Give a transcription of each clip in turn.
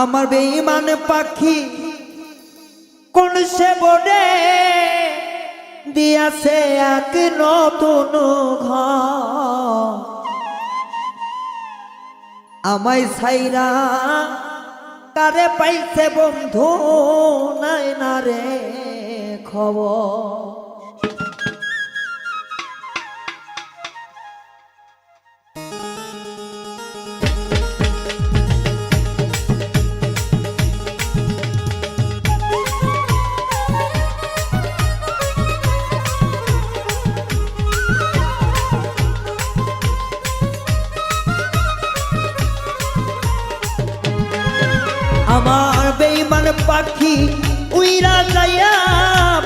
আমার বেঈমান পাখি কোন সে বোর্ডে দিয়াছে এক নতুন ঘর। আমায় সাইরা কারে পাইছে বন্ধু নাই না রে খবর। আমার বেইমান পাখি উইরা যাইয়া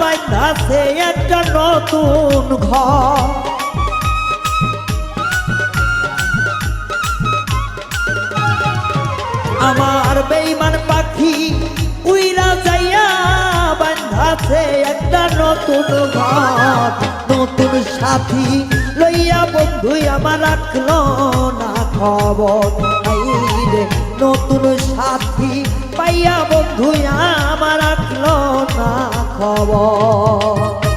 বাইধাছে একটা নতুন ঘর। আমার বেইমান পাখি উইরা যাইয়া বান্ধাছে একটা নতুন ঘর। নতুন সাথী লইয়া বন্ধু আমার রাখল না খবর। নতুন সাথী পাইয়া বন্ধু আমার রাখল না খবর।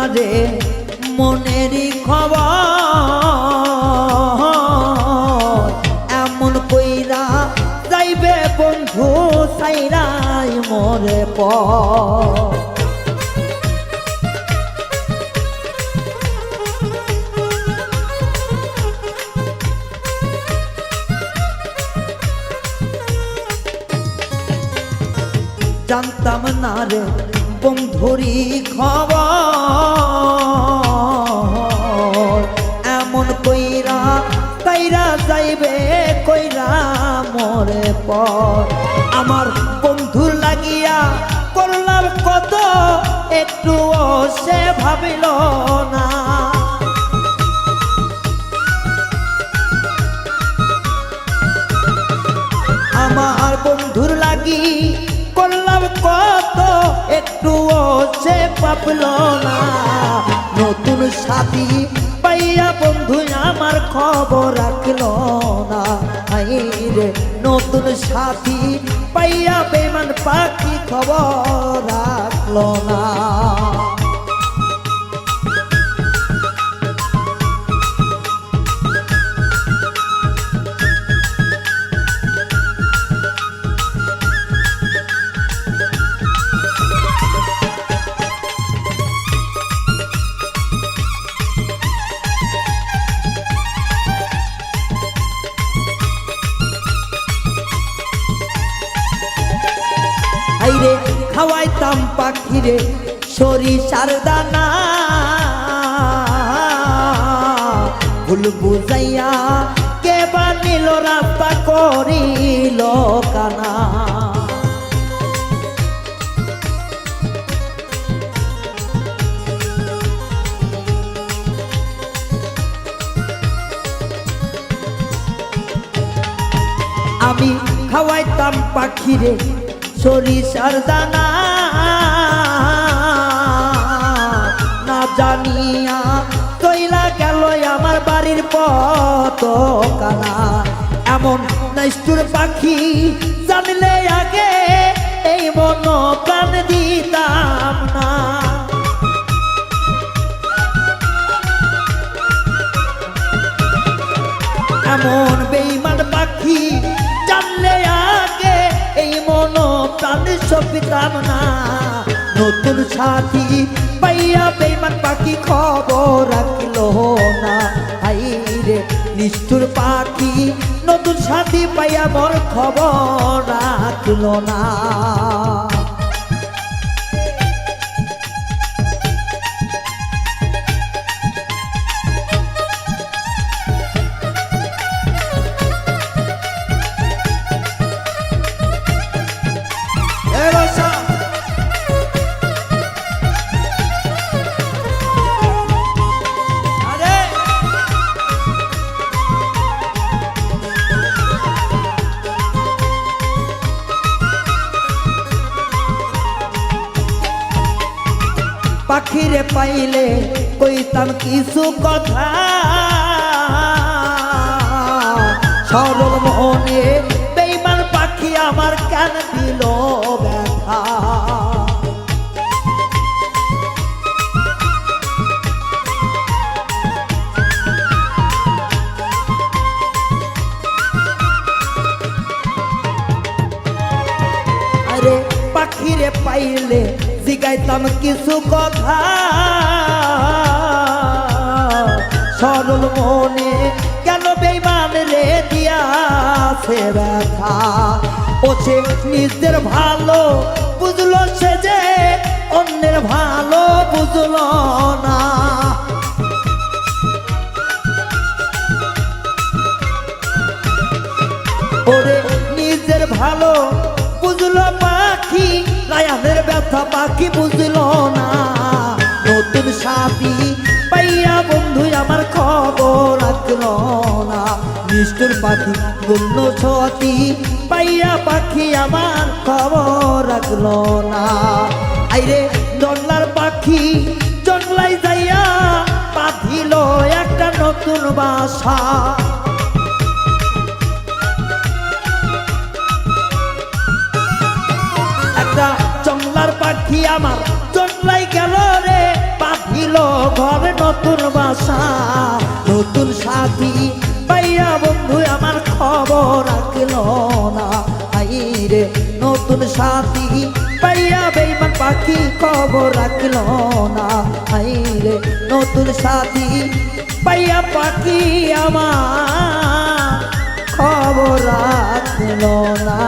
না যে মনেরই খবর এমন কইরা যাইবে বন্ধু সাইরাই মরে পর। জানতাম না রে বন্ধুরি খবর। এমন কইরা কাইরা যাইবে, কইরা মরে পর। আমার বন্ধুর লাগিয়া করলাম কত একটু সে ভাবিল না। আমার বন্ধুর লাগি করলাম কত? একটু সে পাবল না। নতুন সাথী পাইয়া বন্ধু আমার খবর রাখল না। নতুন সাথী পাইয়া বেমান পাখি খবর রাখল না। পাখিরে সরিষার দানা। ভুল বুঝাইয়া কে বানিল রাস্তা করিল কানা। আমি খাওয়াইতাম পাখিরে সরিষার দানা। জানিয়া কইলা গেল, আমার বাড়ির পত কানা এমন নাইস্তুর পাখি জানলে আগে এই মন প্রাণ দিতাম না। এমন বেইমান পাখি জানলে আগে এই মন প্রাণ সপিতাম না। নতুন সাথী পাইয়া বেমান পাখি খবর রাখল না। হাই রে, নিষ্ঠুর পাখি, নতুন সাথী পাইয়া মোর খবর রাখল না। পাখিরে পাইলে কইতাম কিছু কথা। সরল মনে বেইমান পাখি আমার কেন দিল ব্যথা? পাইলে জিগাইতাম কিছু কথা। সরল মনে কেন বেইমান রে দিয়াছে ব্যথা? ওছে নিজের ভালো বুঝলো সে যে অন্যের ভালো বুঝলো না। ওরে নিজের ভালো বুঝলো পাখি রায়ানের ব্যথা পাখি বুঝলো না। নতুন সাথী পাইয়া বন্ধু আমার খবর রাখল না। নিষ্ঠুর পাখি, গুণ্য সতী পাইয়া পাখি আমার খবর রাখল না। আইরে জঙ্গলার পাখি জঙ্গলাই যাইয়া পাঠিল একটা নতুন বাসা। পাখি আমার জংলাই গেল রে। পাঠিল ঘরে নতুন বাসা, নতুন সাথী পাইয়া বন্ধু আমার খবর রাখল না। আই রে, নতুন সাথী পাইয়া বেইমান পাখি খবর রাখল না। আই রে, নতুন সাথী পাইয়া পাখি আমার খবর রাখল না।